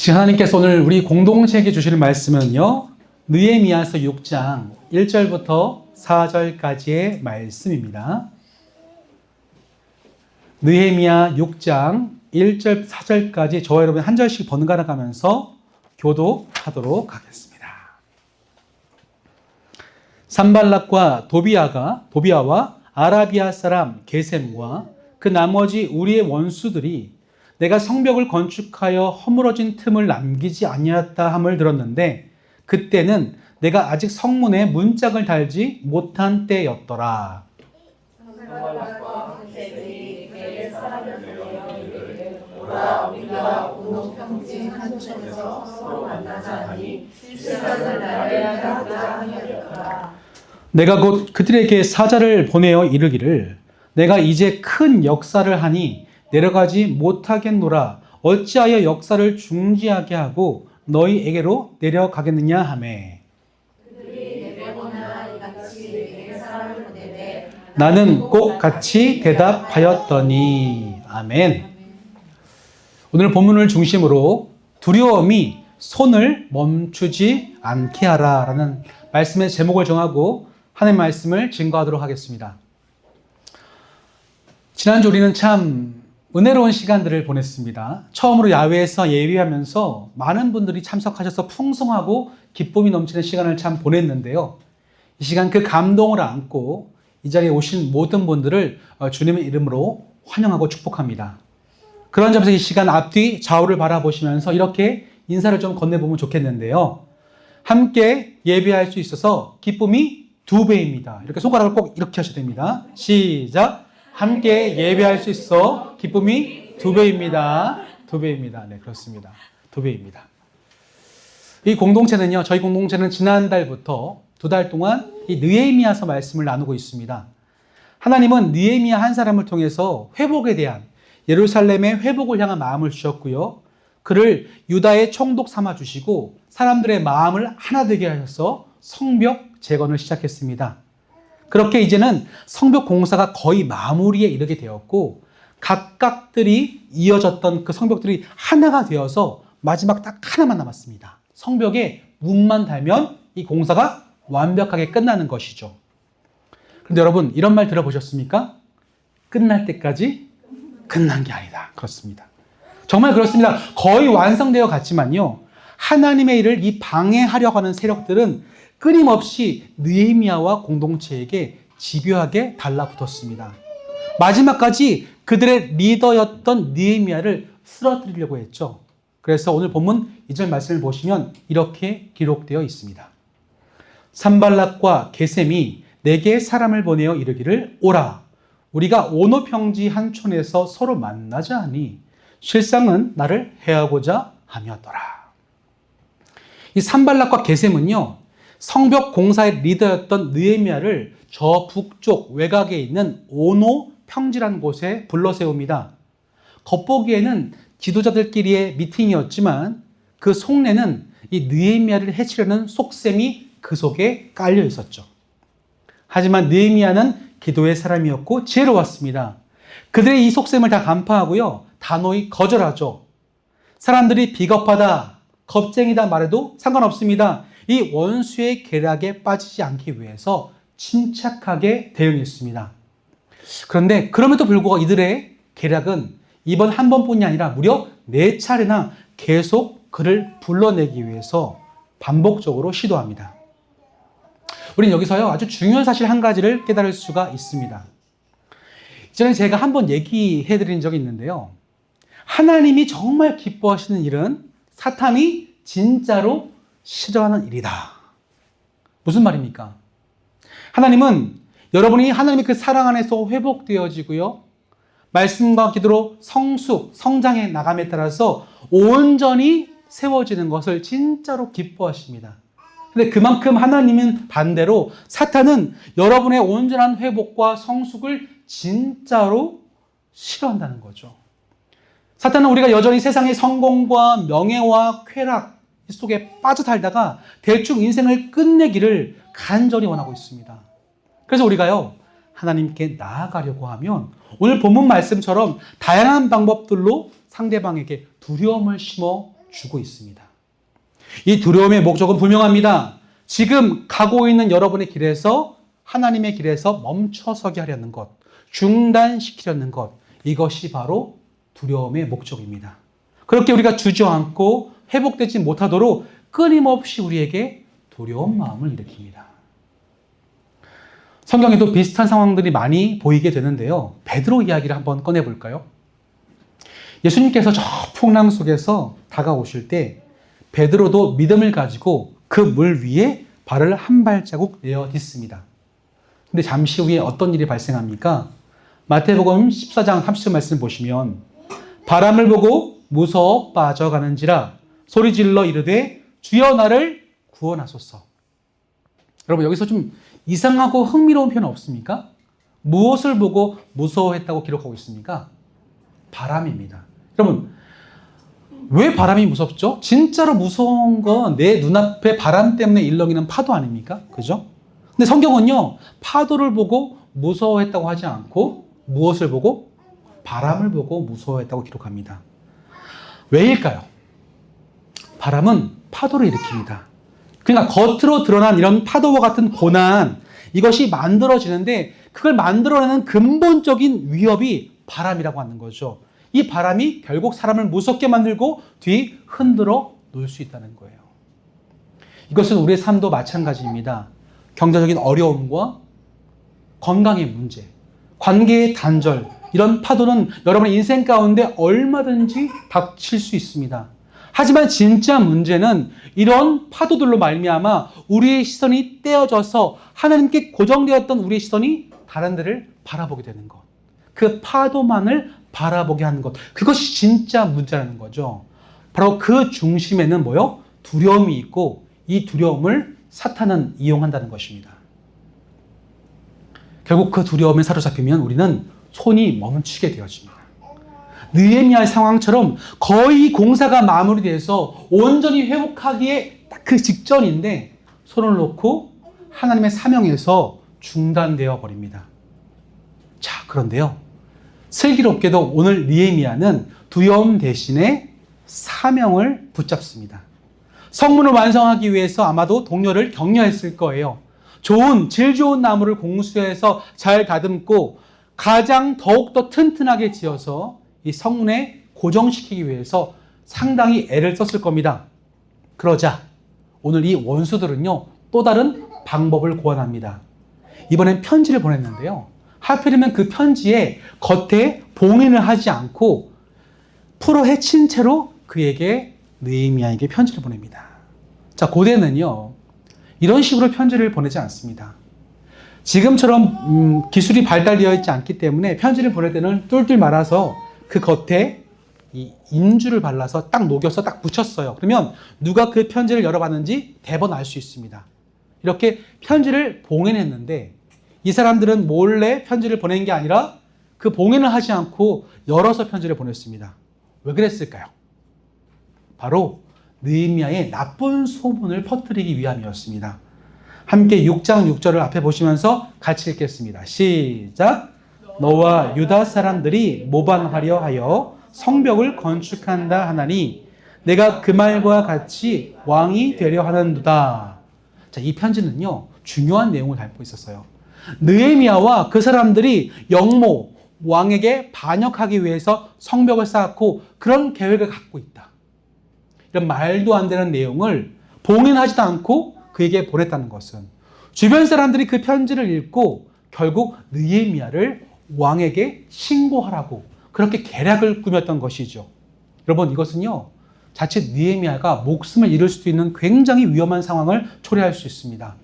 지금 하나님께서 오늘 우리 공동체에게 주시는 말씀은요. 느헤미야서 6장 1절부터 4절까지의 말씀입니다. 느헤미야 6장 1절 4절까지 저와 여러분 한 절씩 번갈아 가면서 교독하도록 하겠습니다. 산발락과 도비아가 도비아와 아라비아 사람 게셈과 그 나머지 우리의 원수들이 내가 성벽을 건축하여 허물어진 틈을 남기지 아니하였다 함을 들었는데 그때는 내가 아직 성문에 문짝을 달지 못한 때였더라. 내가 곧 그들에게 사자를 보내어 이르기를 내가 이제 큰 역사를 하니 내려가지 못하겠노라 어찌하여 역사를 중지하게 하고 너희에게로 내려가겠느냐 하매 나는 꼭 같이 대답하였더니 아멘. 오늘 본문을 중심으로 두려움이 손을 멈추지 않게 하라라는 말씀의 제목을 정하고 하나님 말씀을 증거하도록 하겠습니다. 지난주 우리는 참 은혜로운 시간들을 보냈습니다. 처음으로 야외에서 예배하면서 많은 분들이 참석하셔서 풍성하고 기쁨이 넘치는 시간을 참 보냈는데요. 이 시간 그 감동을 안고 이 자리에 오신 모든 분들을 어, 주님의 이름으로 환영하고 축복합니다. 그런 점에서 이 시간 앞뒤 좌우를 바라보시면서 이렇게 인사를 좀 건네보면 좋겠는데요. 함께 예배할 수 있어서 기쁨이 두 배입니다. 이렇게 손가락을 꼭 이렇게 하셔야 됩니다. 시작. 함께 예배할 수 있어 기쁨이 두 배입니다. 두 배입니다. 네, 그렇습니다. 두 배입니다. 이 공동체는요, 저희 공동체는 지난달부터 두 달 동안 이 느헤미야서 말씀을 나누고 있습니다. 하나님은 느헤미야 한 사람을 통해서 회복에 대한 예루살렘의 회복을 향한 마음을 주셨고요. 그를 유다의 총독 삼아 주시고 사람들의 마음을 하나 되게 하셔서 성벽 재건을 시작했습니다. 그렇게 이제는 성벽 공사가 거의 마무리에 이르게 되었고 각각들이 이어졌던 그 성벽들이 하나가 되어서 마지막 딱 하나만 남았습니다. 성벽에 문만 달면 이 공사가 완벽하게 끝나는 것이죠. 그런데 여러분 이런 말 들어보셨습니까? 끝날 때까지 끝난 게 아니다. 그렇습니다. 정말 그렇습니다. 거의 완성되어 갔지만요. 하나님의 일을 이 방해하려고 하는 세력들은 끊임없이 느헤미야와 공동체에게 집요하게 달라붙었습니다. 마지막까지 그들의 리더였던 느헤미야를 쓰러뜨리려고 했죠. 그래서 오늘 본문 2절 말씀을 보시면 이렇게 기록되어 있습니다. 산발락과 게셈이 내게 사람을 보내어 이르기를 오라 우리가 오노 평지 한 촌에서 서로 만나자 하니 실상은 나를 해하고자 함이었더라. 이 산발락과 게셈은요 성벽 공사의 리더였던 느헤미야를 저 북쪽 외곽에 있는 오노 평지라는 곳에 불러 세웁니다. 겉보기에는 지도자들끼리의 미팅이었지만 그 속내는 이 느헤미야를 해치려는 속셈이 그 속에 깔려 있었죠. 하지만 느헤미야는 기도의 사람이었고 지혜로웠습니다. 그들의 이 속셈을 다 간파하고요. 단호히 거절하죠. 사람들이 비겁하다, 겁쟁이다 말해도 상관없습니다. 이 원수의 계략에 빠지지 않기 위해서 침착하게 대응했습니다. 그런데 그럼에도 불구하고 이들의 계략은 이번 한 번뿐이 아니라 무려 네 차례나 계속 그를 불러내기 위해서 반복적으로 시도합니다. 우린 여기서요 아주 중요한 사실 한 가지를 깨달을 수가 있습니다. 이전에 제가 한번 얘기해 드린 적이 있는데요. 하나님이 정말 기뻐하시는 일은 사탄이 진짜로 싫어하는 일이다. 무슨 말입니까? 하나님은 여러분이 하나님의 그 사랑 안에서 회복되어지고요. 말씀과 기도로 성숙, 성장해 나감에 따라서 온전히 세워지는 것을 진짜로 기뻐하십니다. 근데 그만큼 하나님은 반대로 사탄은 여러분의 온전한 회복과 성숙을 진짜로 싫어한다는 거죠. 사탄은 우리가 여전히 세상의 성공과 명예와 쾌락 속에 빠져 살다가 대충 인생을 끝내기를 간절히 원하고 있습니다. 그래서 우리가요, 하나님께 나아가려고 하면 오늘 본문 말씀처럼 다양한 방법들로 상대방에게 두려움을 심어 주고 있습니다. 이 두려움의 목적은 분명합니다. 지금 가고 있는 여러분의 길에서 하나님의 길에서 멈춰서게 하려는 것, 중단시키려는 것, 이것이 바로 두려움의 목적입니다. 그렇게 우리가 주저앉고 회복되지 못하도록 끊임없이 우리에게 두려운 마음을 일으킵니다. 성경에도 비슷한 상황들이 많이 보이게 되는데요. 베드로 이야기를 한번 꺼내 볼까요? 예수님께서 저 풍랑 속에서 다가오실 때 베드로도 믿음을 가지고 그 물 위에 발을 한 발자국 내어 딛습니다. 근데 잠시 후에 어떤 일이 발생합니까? 마태복음 14장 30절 말씀 보시면 바람을 보고 무서워 빠져가는지라 소리질러 이르되 주여 나를 구원하소서. 여러분 여기서 좀 이상하고 흥미로운 표현 없습니까? 무엇을 보고 무서워했다고 기록하고 있습니까? 바람입니다. 여러분 왜 바람이 무섭죠? 진짜로 무서운 건 내 눈앞에 바람 때문에 일렁이는 파도 아닙니까? 그죠? 근데 성경은요, 파도를 보고 무서워했다고 하지 않고 무엇을 보고? 바람을 보고 무서워했다고 기록합니다. 왜일까요? 바람은 파도를 일으킵니다. 그러니까 겉으로 드러난 이런 파도와 같은 고난, 이것이 만들어지는데 그걸 만들어내는 근본적인 위협이 바람이라고 하는 거죠. 이 바람이 결국 사람을 무섭게 만들고 뒤 흔들어 놓을 수 있다는 거예요. 이것은 우리의 삶도 마찬가지입니다. 경제적인 어려움과 건강의 문제, 관계의 단절, 이런 파도는 여러분의 인생 가운데 얼마든지 닥칠 수 있습니다. 하지만 진짜 문제는 이런 파도들로 말미암아 우리의 시선이 떼어져서 하나님께 고정되었던 우리의 시선이 다른 데를 바라보게 되는 것. 그 파도만을 바라보게 하는 것. 그것이 진짜 문제라는 거죠. 바로 그 중심에는 뭐요? 두려움이 있고 이 두려움을 사탄은 이용한다는 것입니다. 결국 그 두려움에 사로잡히면 우리는 손이 멈추게 되어집니다. 느헤미야의 상황처럼 거의 공사가 마무리돼서 온전히 회복하기에 딱 그 직전인데 손을 놓고 하나님의 사명에서 중단되어 버립니다. 자, 그런데요. 슬기롭게도 오늘 니에미아는 두려움 대신에 사명을 붙잡습니다. 성문을 완성하기 위해서 아마도 동료를 격려했을 거예요. 좋은, 질 좋은 나무를 공수해서 잘 다듬고 가장 더욱더 튼튼하게 지어서 이 성문에 고정시키기 위해서 상당히 애를 썼을 겁니다. 그러자 오늘 이 원수들은요, 또 다른 방법을 고안합니다. 이번엔 편지를 보냈는데요. 하필이면 그 편지에 겉에 봉인을 하지 않고 풀어 헤친 채로 그에게 느헤미야에게 편지를 보냅니다. 자, 고대는요. 이런 식으로 편지를 보내지 않습니다. 지금처럼 음, 기술이 발달되어 있지 않기 때문에 편지를 보낼 때는 뚫뚫 말아서 그 겉에 이 인주를 발라서 딱 녹여서 딱 붙였어요. 그러면 누가 그 편지를 열어봤는지 대번 알 수 있습니다. 이렇게 편지를 봉인했는데 이 사람들은 몰래 편지를 보낸 게 아니라 그 봉인을 하지 않고 열어서 편지를 보냈습니다. 왜 그랬을까요? 바로 느헤미야의 나쁜 소문을 퍼뜨리기 위함이었습니다. 함께 6장 6절을 앞에 보시면서 같이 읽겠습니다. 시작. 너와 유다 사람들이 모반하려 하여 성벽을 건축한다 하나니 내가 그 말과 같이 왕이 되려 하는도다. 자, 이 편지는요. 중요한 내용을 담고 있었어요. 느헤미야와 그 사람들이 영모 왕에게 반역하기 위해서 성벽을 쌓고 그런 계획을 갖고 있다. 이런 말도 안 되는 내용을 봉인하지도 않고 그에게 보냈다는 것은 주변 사람들이 그 편지를 읽고 결국 느헤미야를 왕에게 신고하라고 그렇게 계략을 꾸몄던 것이죠. 여러분 이것은요. 자칫 느헤미야가 목숨을 잃을 수도 있는 굉장히 위험한 상황을 초래할 수 있습니다.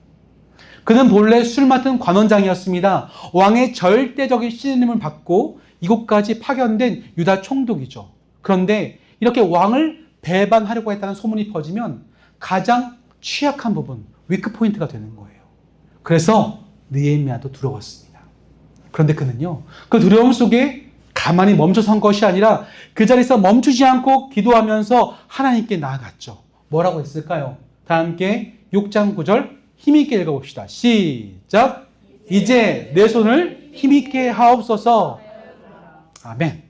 그는 본래 술 맡은 관원장이었습니다. 왕의 절대적인 신임을 받고 이곳까지 파견된 유다 총독이죠. 그런데 이렇게 왕을 배반하려고 했다는 소문이 퍼지면 가장 취약한 부분, 위크 포인트가 되는 거예요. 그래서 느헤미야도 두려웠습니다. 그런데 그는요, 그 두려움 속에 가만히 멈춰 선 것이 아니라 그 자리에서 멈추지 않고 기도하면서 하나님께 나아갔죠. 뭐라고 했을까요? 다 함께 6장 9절 힘있게 읽어봅시다. 시작. 이제 내 손을 힘있게 하옵소서. 아멘.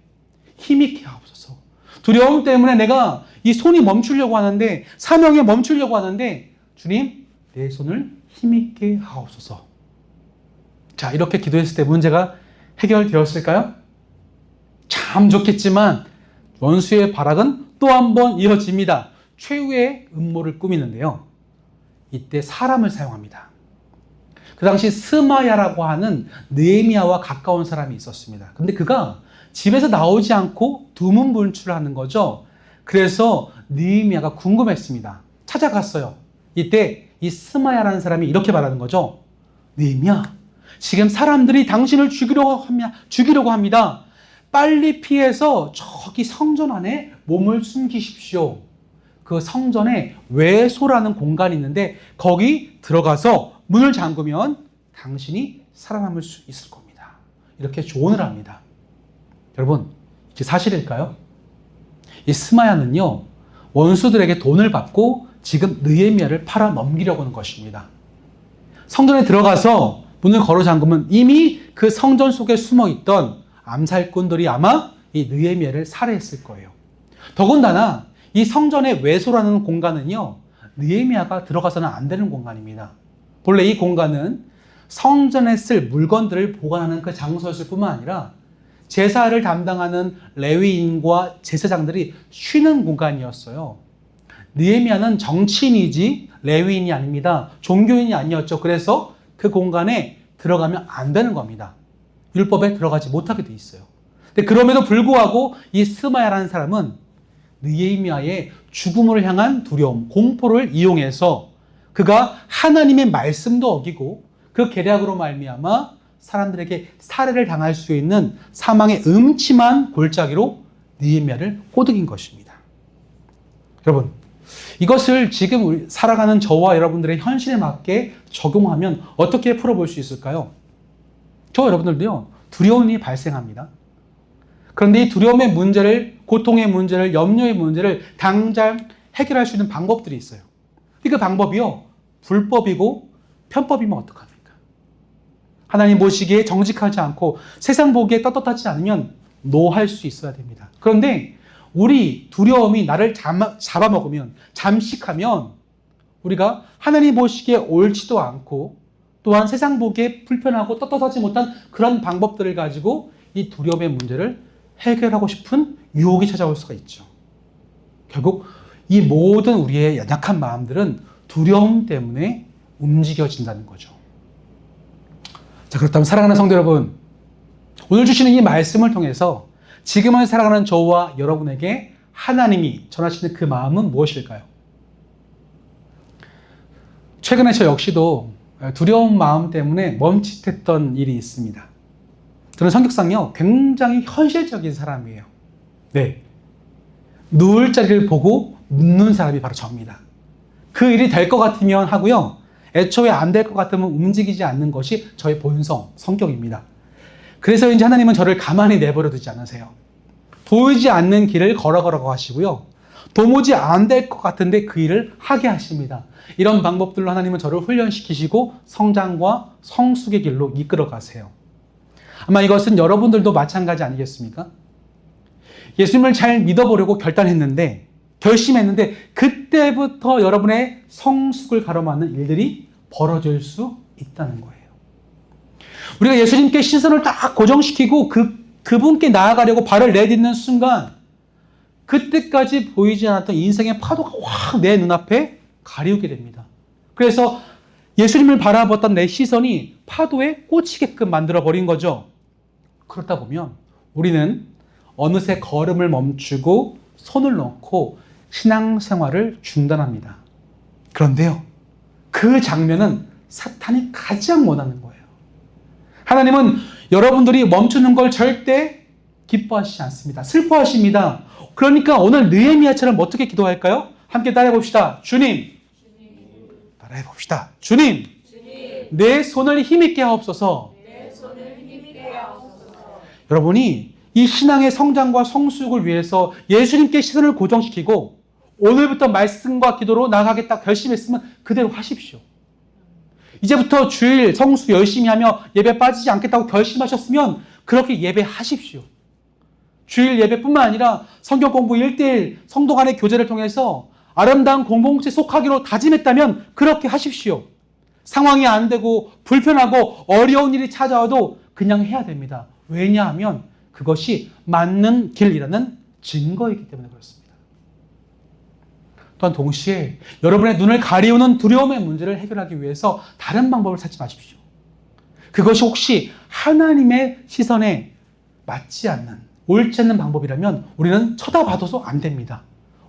힘있게 하옵소서. 두려움 때문에 내가 이 손이 멈추려고 하는데 사명에 멈추려고 하는데 주님 내 손을 힘있게 하옵소서. 자 이렇게 기도했을 때 문제가 해결되었을까요? 참 좋겠지만 원수의 발악은 또 한 번 이어집니다. 최후의 음모를 꾸미는데요. 이때 사람을 사용합니다. 그 당시 스마야라고 하는 느에미아와 가까운 사람이 있었습니다. 근데 그가 집에서 나오지 않고 두문불출하는 거죠. 그래서 느에미아가 궁금했습니다. 찾아갔어요. 이때 이 스마야라는 사람이 이렇게 말하는 거죠. 느에미아, 지금 사람들이 당신을 죽이려고 합니다. 죽이려고 합니다. 빨리 피해서 저기 성전 안에 몸을 숨기십시오. 그 성전에 외소라는 공간이 있는데 거기 들어가서 문을 잠그면 당신이 살아남을 수 있을 겁니다. 이렇게 조언을 합니다. 여러분, 이게 사실일까요? 이 스마야는요, 원수들에게 돈을 받고 지금 느에미아를 팔아 넘기려고 하는 것입니다. 성전에 들어가서 문을 걸어 잠그면 이미 그 성전 속에 숨어 있던 암살꾼들이 아마 이 느에미아를 살해했을 거예요. 더군다나 이 성전의 외소라는 공간은요, 느에미아가 들어가서는 안 되는 공간입니다. 본래 이 공간은 성전에 쓸 물건들을 보관하는 그 장소였을 뿐만 아니라 제사를 담당하는 레위인과 제사장들이 쉬는 공간이었어요. 느에미아는 정치인이지 레위인이 아닙니다. 종교인이 아니었죠. 그래서 그 공간에 들어가면 안 되는 겁니다. 율법에 들어가지 못하게 돼 있어요. 근데 그럼에도 불구하고 이 스마야라는 사람은 느에미아의 죽음을 향한 두려움, 공포를 이용해서 그가 하나님의 말씀도 어기고 그 계략으로 말미암아 사람들에게 살해를 당할 수 있는 사망의 음침한 골짜기로 느헤미야를 꼬드긴 것입니다. 여러분, 이것을 지금 살아가는 저와 여러분들의 현실에 맞게 적용하면 어떻게 풀어볼 수 있을까요? 저 여러분들도요, 두려운 일이 발생합니다. 그런데 이 두려움의 문제를, 고통의 문제를, 염려의 문제를 당장 해결할 수 있는 방법들이 있어요. 그 방법이요, 불법이고 편법이면 어떡합니까? 하나님 보시기에 정직하지 않고 세상 보기에 떳떳하지 않으면 노할 수 있어야 됩니다. 그런데 우리 두려움이 나를 잡아, 잡아먹으면, 잠식하면 우리가 하나님 보시기에 옳지도 않고 또한 세상 보기에 불편하고 떳떳하지 못한 그런 방법들을 가지고 이 두려움의 문제를 해결하고 싶은 유혹이 찾아올 수가 있죠. 결국 이 모든 우리의 연약한 마음들은 두려움 때문에 움직여진다는 거죠. 자, 그렇다면 사랑하는 성도 여러분, 오늘 주시는 이 말씀을 통해서 지금을 살아가는 저와 여러분에게 하나님이 전하시는 그 마음은 무엇일까요? 최근에 저 역시도 두려운 마음 때문에 멈칫했던 일이 있습니다. 저는 성격상요, 굉장히 현실적인 사람이에요. 네. 누울 자리를 보고 눕는 사람이 바로 저입니다. 그 일이 될 것 같으면 하고요. 애초에 안 될 것 같으면 움직이지 않는 것이 저의 본성, 성격입니다. 그래서 이제 하나님은 저를 가만히 내버려 두지 않으세요. 보이지 않는 길을 걸어가라고 하시고요. 도무지 안 될 것 같은데 그 일을 하게 하십니다. 이런 방법들로 하나님은 저를 훈련시키시고 성장과 성숙의 길로 이끌어 가세요. 아마 이것은 여러분들도 마찬가지 아니겠습니까? 예수님을 잘 믿어보려고 결단했는데, 결심했는데, 그때부터 여러분의 성숙을 가로막는 일들이 벌어질 수 있다는 거예요. 우리가 예수님께 시선을 딱 고정시키고 그, 그분께 나아가려고 발을 내딛는 순간, 그때까지 보이지 않았던 인생의 파도가 확 내 눈앞에 가리우게 됩니다. 그래서 예수님을 바라봤던 내 시선이 파도에 꽂히게끔 만들어 버린 거죠. 그렇다 보면 우리는 어느새 걸음을 멈추고 손을 넣고 신앙생활을 중단합니다. 그런데요, 그 장면은 사탄이 가장 원하는 거예요. 하나님은 여러분들이 멈추는 걸 절대 기뻐하시지 않습니다. 슬퍼하십니다. 그러니까 오늘 느헤미야처럼 어떻게 기도할까요? 함께 따라해 봅시다. 주님. 따라해 봅시다. 주님. 내 손을 힘있게 하옵소서. 여러분이 이 신앙의 성장과 성숙을 위해서 예수님께 시선을 고정시키고 오늘부터 말씀과 기도로 나가겠다 결심했으면 그대로 하십시오. 이제부터 주일 성수 열심히 하며 예배 빠지지 않겠다고 결심하셨으면 그렇게 예배하십시오. 주일 예배뿐만 아니라 성경 공부 1대1 성도 간의 교제를 통해서 아름다운 공동체 속하기로 다짐했다면 그렇게 하십시오. 상황이 안 되고 불편하고 어려운 일이 찾아와도 그냥 해야 됩니다. 왜냐하면 그것이 맞는 길이라는 증거이기 때문에 그렇습니다. 또한 동시에 여러분의 눈을 가리우는 두려움의 문제를 해결하기 위해서 다른 방법을 찾지 마십시오. 그것이 혹시 하나님의 시선에 맞지 않는, 옳지 않는 방법이라면 우리는 쳐다봐도 안 됩니다.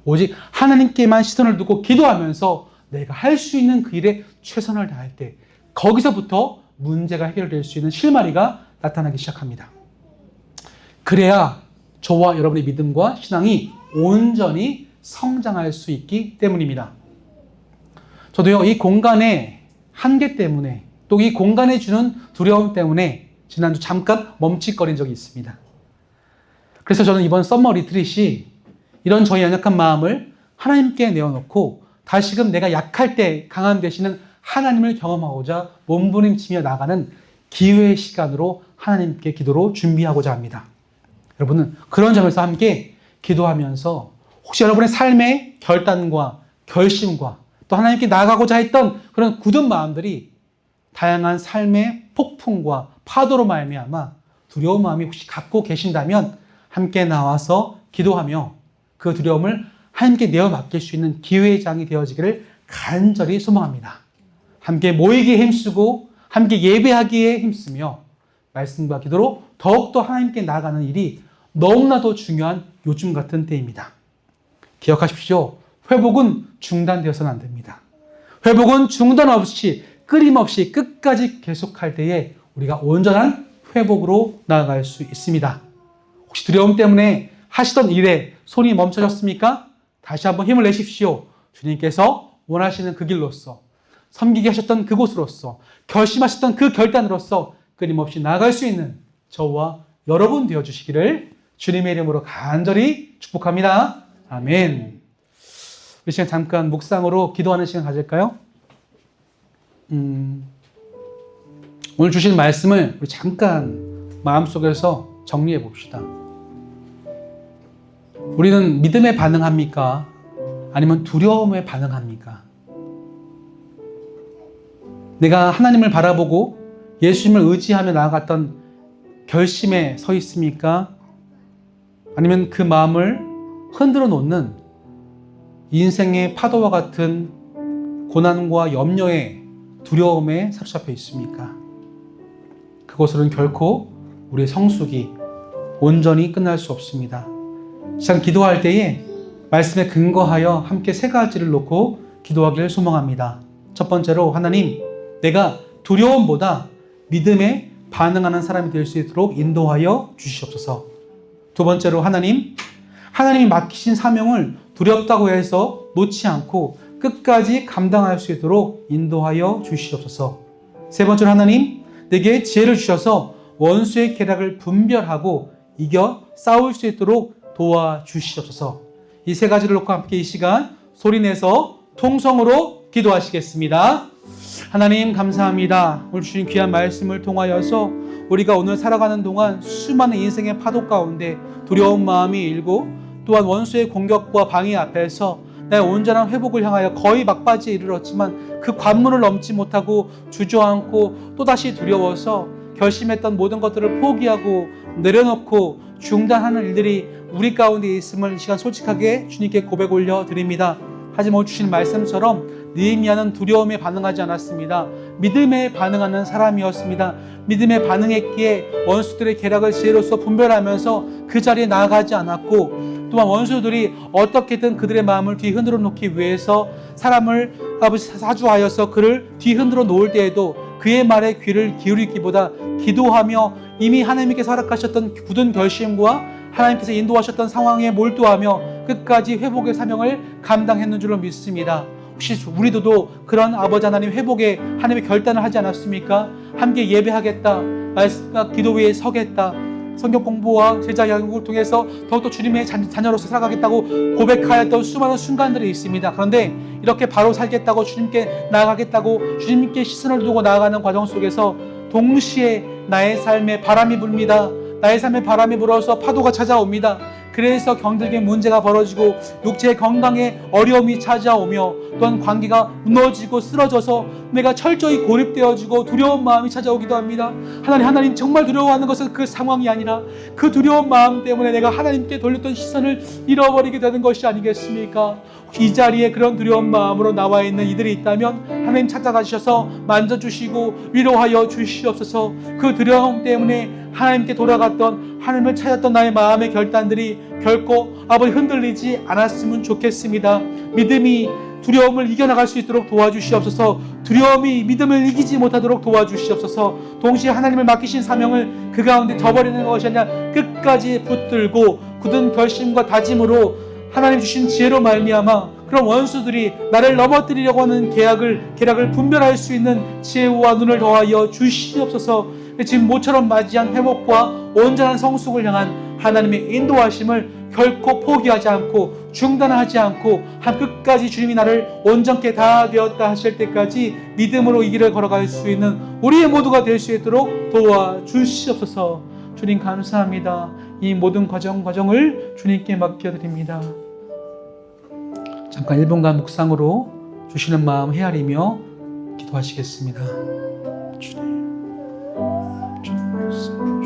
오직 하나님께만 시선을 두고 기도하면서 내가 할 수 있는 그 일에 최선을 다할 때 거기서부터 문제가 해결될 수 있는 실마리가 나타나기 시작합니다. 그래야 저와 여러분의 믿음과 신앙이 온전히 성장할 수 있기 때문입니다. 저도요, 이 공간의 한계 때문에 또 이 공간에 주는 두려움 때문에 지난주 잠깐 멈칫거린 적이 있습니다. 그래서 저는 이번 썸머 리트릿이 이런 저희 연약한 마음을 하나님께 내어놓고 다시금 내가 약할 때 강한 되시는 하나님을 경험하고자 몸부림치며 나가는 기회의 시간으로 하나님께 기도로 준비하고자 합니다. 여러분은 그런 점에서 함께 기도하면서 혹시 여러분의 삶의 결단과 결심과 또 하나님께 나아가고자 했던 그런 굳은 마음들이 다양한 삶의 폭풍과 파도로 말미암아 두려운 마음이 혹시 갖고 계신다면 함께 나와서 기도하며 그 두려움을 하나님께 내어 맡길 수 있는 기회의 장이 되어지기를 간절히 소망합니다. 함께 모이기에 힘쓰고 함께 예배하기에 힘쓰며 말씀과 기도로 더욱더 하나님께 나아가는 일이 너무나도 중요한 요즘 같은 때입니다. 기억하십시오. 회복은 중단되어서는 안 됩니다. 회복은 중단 없이 끊임없이 끝까지 계속할 때에 우리가 온전한 회복으로 나아갈 수 있습니다. 혹시 두려움 때문에 하시던 일에 손이 멈춰졌습니까? 다시 한번 힘을 내십시오. 주님께서 원하시는 그 길로서 섬기게 하셨던 그곳으로서 결심하셨던 그 결단으로서 끊임없이 나아갈 수 있는 저와 여러분 되어 주시기를 주님의 이름으로 간절히 축복합니다. 아멘. 우리 시간 잠깐 묵상으로 기도하는 시간 가질까요? 음, 오늘 주신 말씀을 우리 잠깐 마음속에서 정리해 봅시다. 우리는 믿음에 반응합니까? 아니면 두려움에 반응합니까? 내가 하나님을 바라보고 예수님을 의지하며 나아갔던 결심에 서 있습니까? 아니면 그 마음을 흔들어 놓는 인생의 파도와 같은 고난과 염려에 두려움에 사로잡혀 있습니까? 그것으로는 결코 우리의 성숙이 온전히 끝날 수 없습니다. 시간 기도할 때에 말씀에 근거하여 함께 세 가지를 놓고 기도하기를 소망합니다. 첫 번째로 하나님, 내가 두려움보다 믿음에 반응하는 사람이 될 수 있도록 인도하여 주시옵소서. 두 번째로 하나님, 하나님이 맡기신 사명을 두렵다고 해서 놓지 않고 끝까지 감당할 수 있도록 인도하여 주시옵소서. 세 번째로 하나님, 내게 지혜를 주셔서 원수의 계략을 분별하고 이겨 싸울 수 있도록 도와 주시옵소서. 이 세 가지를 놓고 함께 이 시간 소리내서 통성으로 기도하시겠습니다. 하나님 감사합니다. 오늘 주신 귀한 말씀을 통하여서 우리가 오늘 살아가는 동안 수많은 인생의 파도 가운데 두려운 마음이 일고 또한 원수의 공격과 방해 앞에서 내 온전한 회복을 향하여 거의 막바지에 이르렀지만 그 관문을 넘지 못하고 주저앉고 또다시 두려워서 결심했던 모든 것들을 포기하고 내려놓고 중단하는 일들이 우리 가운데 있음을 이 시간 솔직하게 주님께 고백 올려 드립니다. 하지만 주신 말씀처럼 느헤미야는 두려움에 반응하지 않았습니다. 믿음에 반응하는 사람이었습니다. 믿음에 반응했기에 원수들의 계략을 지혜로서 분별하면서 그 자리에 나아가지 않았고 또한 원수들이 어떻게든 그들의 마음을 뒤흔들어 놓기 위해서 사람을 아버지 사주하여서 그를 뒤흔들어 놓을 때에도 그의 말에 귀를 기울이기보다 기도하며 이미 하나님께서 허락하셨던 굳은 결심과 하나님께서 인도하셨던 상황에 몰두하며 끝까지 회복의 사명을 감당했는 줄로 믿습니다. 혹시 우리도 그런 아버지 하나님 회복에 하나님의 결단을 하지 않았습니까? 함께 예배하겠다. 말씀과 기도 위에 서겠다. 성경 공부와 제자 양육을 통해서 더욱더 주님의 자녀로서 살아가겠다고 고백하였던 수많은 순간들이 있습니다. 그런데 이렇게 바로 살겠다고 주님께 나아가겠다고 주님께 시선을 두고 나아가는 과정 속에서 동시에 나의 삶에 바람이 불니다. 나의 삶에 바람이 불어서 파도가 찾아옵니다. 그래서 경제적인 문제가 벌어지고 육체의 건강에 어려움이 찾아오며 또한 관계가 무너지고 쓰러져서 내가 철저히 고립되어지고 두려운 마음이 찾아오기도 합니다. 하나님, 하나님 정말 두려워하는 것은 그 상황이 아니라 그 두려운 마음 때문에 내가 하나님께 돌렸던 시선을 잃어버리게 되는 것이 아니겠습니까? 이 자리에 그런 두려운 마음으로 나와 있는 이들이 있다면 하나님 찾아가셔서 만져주시고 위로하여 주시옵소서 그 두려움 때문에 하나님께 돌아갔던 하나님을 찾았던 나의 마음의 결단들이 결코 아버지 흔들리지 않았으면 좋겠습니다. 믿음이 두려움을 이겨나갈 수 있도록 도와주시옵소서 두려움이 믿음을 이기지 못하도록 도와주시옵소서 동시에 하나님을 맡기신 사명을 그 가운데 저버리는 것이 아니라 끝까지 붙들고 굳은 결심과 다짐으로 하나님 주신 지혜로 말미암아 그런 원수들이 나를 넘어뜨리려고 하는 계약을 계략을 분별할 수 있는 지혜와 눈을 더하여 주시옵소서. 지금 모처럼 맞이한 회복과 온전한 성숙을 향한 하나님의 인도하심을 결코 포기하지 않고 중단하지 않고 한 끝까지 주님이 나를 온전케 다 되었다 하실 때까지 믿음으로 이 길을 걸어갈 수 있는 우리의 모두가 될 수 있도록 도와 주시옵소서. 주님 감사합니다. 이 모든 과정 과정을 주님께 맡겨드립니다. 잠깐 1분간 묵상으로 주시는 마음 헤아리며 기도하시겠습니다. 주님. 주님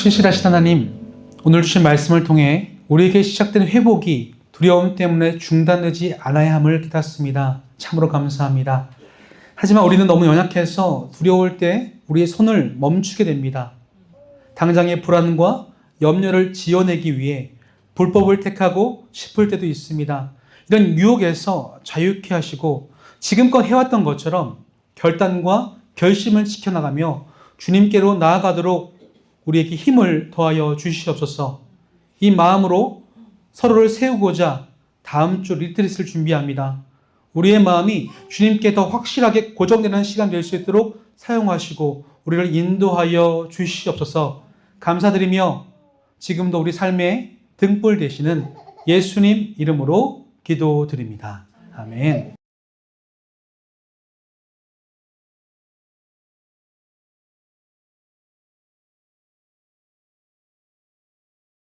신실하신 하나님, 오늘 주신 말씀을 통해 우리에게 시작된 회복이 두려움 때문에 중단되지 않아야 함을 깨닫습니다. 참으로 감사합니다. 하지만 우리는 너무 연약해서 두려울 때 우리의 손을 멈추게 됩니다. 당장의 불안과 염려를 지어내기 위해 불법을 택하고 싶을 때도 있습니다. 이런 유혹에서 자유케 하시고 지금껏 해왔던 것처럼 결단과 결심을 지켜나가며 주님께로 나아가도록 우리에게 힘을 더하여 주시옵소서. 이 마음으로 서로를 세우고자 다음 주 리트릿을 준비합니다. 우리의 마음이 주님께 더 확실하게 고정되는 시간 될 수 있도록 사용하시고 우리를 인도하여 주시옵소서. 감사드리며 지금도 우리 삶의 등불 되시는 예수님 이름으로 기도드립니다. 아멘.